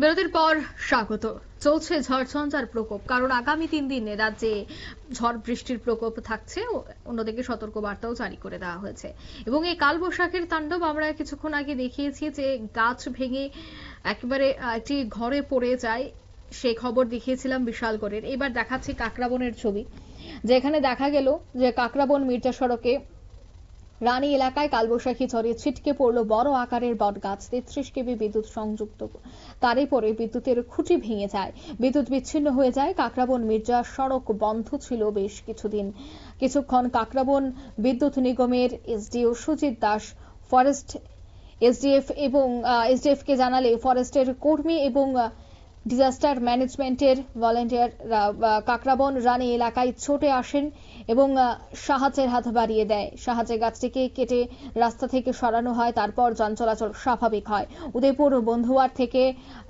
বিরতির পর স্বাগত। চলছে ঝড়ঝঞ্ঝার প্রকোপ, কারণ আগামী তিন দিনে রাজ্যে ঝড় বৃষ্টির প্রকোপ থাকছে অন্যদিকে সতর্ক বার্তাও জারি করে দেওয়া হয়েছে। এবং এই কালবৈশাখীর তাণ্ডব আমরা কিছুক্ষণ আগে দেখিয়েছি যে গাছ ভেঙে একেবারে একটি ঘরে পড়ে যায়, সেই খবর দেখিয়েছিলাম বিশাল বিশালগড়ের। এবার দেখাচ্ছি কাকরাবনের ছবি, যেখানে দেখা গেল যে কাকরাবন মির্জা সড়কে রানী এলাকায় কালবৈশাখী ঝড়ে ছিটকে পড়ল বড় আকারের বটগাছ। তেত্রিশ কেবি বিদ্যুৎ সংযুক্ত। তারই পরে বিদ্যুতের খুঁটি ভেঙে যায়। বিদ্যুৎ বিচ্ছিন্ন হয়ে যায়। কাকরাবন মির্জা সড়ক বন্ধ ছিল বেশ কিছুদিন। কিছুক্ষণ কাকরাবন বিদ্যুৎ নিগমের SDO Sujit Das, forest SDF এবং এসডিএফ কে জানালে ফরেস্টের কর্মী এবং ডিজাস্টার ম্যানেজমেন্টের ভলেন্টিয়ার কাকরাবন রানী এলাকায় ছোটে আসেন এবং সাহায্যের হাত বাড়িয়ে দেয়। সাহায্যের গাছটিকে কেটে রাস্তা থেকে সরানো হয়, তারপর যান চলাচল স্বাভাবিক হয়। উদয়পুর বন্ধুয়ার থেকে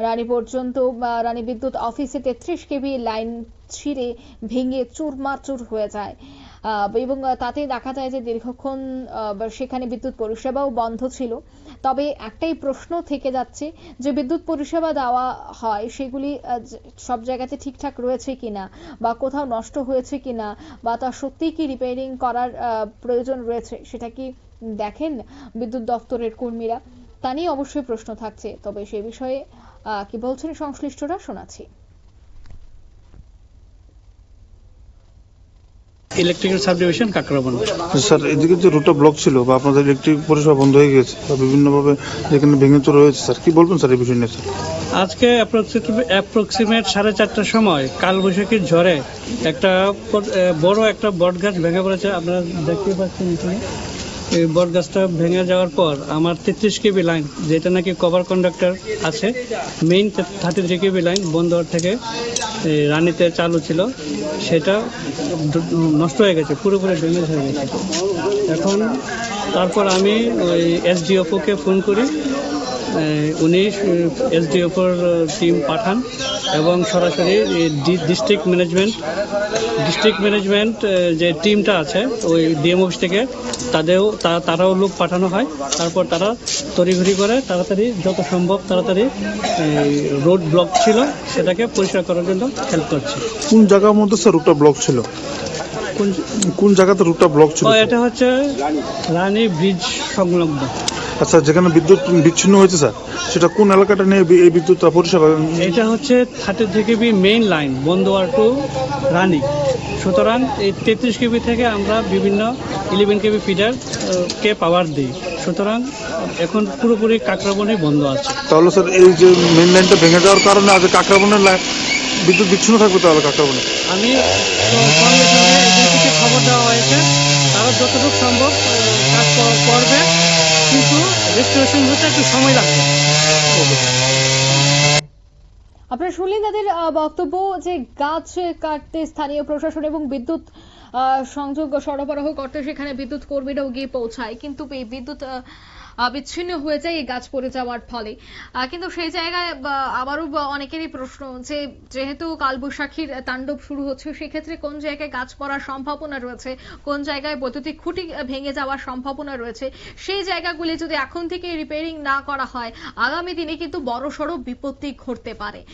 রানী পর্যন্ত রানী বিদ্যুৎ অফিসে তেত্রিশ কেভি লাইন ছিঁড়ে ভেঙে চুরমাচুর হয়ে যায়। এবং তাতে দেখা যায় যে দীর্ঘক্ষণ সেখানে বিদ্যুৎ পরিষেবাও বন্ধ ছিল। তবে একটাই প্রশ্ন থেকে যাচ্ছে যে বিদ্যুৎ পরিষেবা দেওয়া হয়, সেগুলি সব জায়গাতে ঠিকঠাক রয়েছে কিনা বা কোথাও নষ্ট হয়েছে কিনা বা তা সত্যিই কি রিপেয়ারিং করার প্রয়োজন রয়েছে, সেটা কি দেখেন বিদ্যুৎ দপ্তরের কর্মীরা? তা নিয়ে অবশ্যই প্রশ্ন থাকছে। তবে সে বিষয়ে কি বলছেন সংশ্লিষ্টরা? শোনাচ্ছি। ইলেকট্রিক্যাল সাবডিভিশন কাকরাবন স্যার এদিকে যে রুটটা ব্লক ছিল বা আপনাদের ইলেকট্রিক পরিষেবা বন্ধ হয়ে গেছে বা বিভিন্নভাবে যেখানে ভেঙে তো রয়েছে স্যার কি বলবেন স্যার এই বিষয় নিয়ে স্যার? আজকে অ্যাপ্রক্সিমেট সাড়ে চারটার সময় কালবৈশাখীর ঝড়ে একটা বড় একটা বট গাছ ভেঙে পড়েছে। আপনারা দেখতে পাচ্ছেন এখানে। এই বট গাছটা ভেঙে যাওয়ার পর আমার তেত্রিশ কেবি লাইন, যেটা নাকি কভার কন্ডাক্টর আছে main thirty three KV line Bandar থেকে রানীতে চালু ছিল, সেটা নষ্ট হয়ে গেছে, পুরোপুরি ড্যামেজ হয়ে গেছে। এখন তারপর আমি ওই এসডিওকে ফোন করি উনি এসডিওপর টিম পাঠান এবং সরাসরি ডিস্ট্রিক্ট ম্যানেজমেন্ট ডিস্ট্রিক্ট ম্যানেজমেন্ট যে টিমটা আছে ওই ডিএম অফিস থেকে তাদেরও তারাও লোক পাঠানো হয়। তারপর তারা তড়িঘড়ি করে তাড়াতাড়ি যত সম্ভব তাড়াতাড়ি রোড ব্লক ছিল সেটাকে পরিষ্কার করার জন্য হেল্প করছে। কোন জায়গার মধ্যে স্যার রুটটা ব্লক ছিল? কোন কোন জায়গাতে রুটটা ব্লক ছিল এটা হচ্ছে রানী ব্রিজ সংলগ্ন। আচ্ছা যেখানে বিদ্যুৎ বিচ্ছিন্ন হয়েছে স্যার সেটা কোন এলাকাটা নিয়ে এই বিদ্যুৎ পরিষেবা? এটা হচ্ছে thirty three KV main line Bandowar to Rani. সুতরাং এই তেত্রিশ কেবি থেকে আমরা বিভিন্ন ইলেভেন কেবি ফিডার কে পাওয়ার দিই। সুতরাং এখন পুরোপুরি কাকরাবনই বন্ধ আছে। তাহলে স্যার এই যে মেন লাইনটা ভেঙে যাওয়ার কারণে আজ কাকরাবনের লাইন বিদ্যুৎ বিচ্ছিন্ন থাকবে তাহলে কাকরাবনে আমি খবর দেওয়া হয়েছে তারা যতটুকু সম্ভব কাজ করবে। কিন্তু রেস্টোরেশন একটু সময় লাগবে। আপনারা শুনলেন তাদের বক্তব্য যে গাছ কাটতে স্থানীয় প্রশাসন এবং বিদ্যুৎ সংযোগ সরবরাহ করতে সেখানে বিদ্যুৎ কর্মীরাও গিয়ে পৌঁছায়। কিন্তু এই বিদ্যুৎ বিচ্ছিন্ন হয়ে যায় এই গাছ পড়ে যাওয়ার ফলে। কিন্তু সেই জায়গায় আবারও অনেকেরই প্রশ্ন যে যেহেতু কালবৈশাখীর তাণ্ডব শুরু হচ্ছে, সেক্ষেত্রে কোন জায়গায় গাছ পড়ার সম্ভাবনা রয়েছে? কোন জায়গায় বৈদ্যুতিক খুঁটি ভেঙে যাওয়ার সম্ভাবনা রয়েছে? সেই জায়গাগুলি যদি এখন থেকে রিপেয়ারিং না করা হয়, আগামী দিনে কিন্তু বড়সড় বিপত্তি ঘটতে পারে।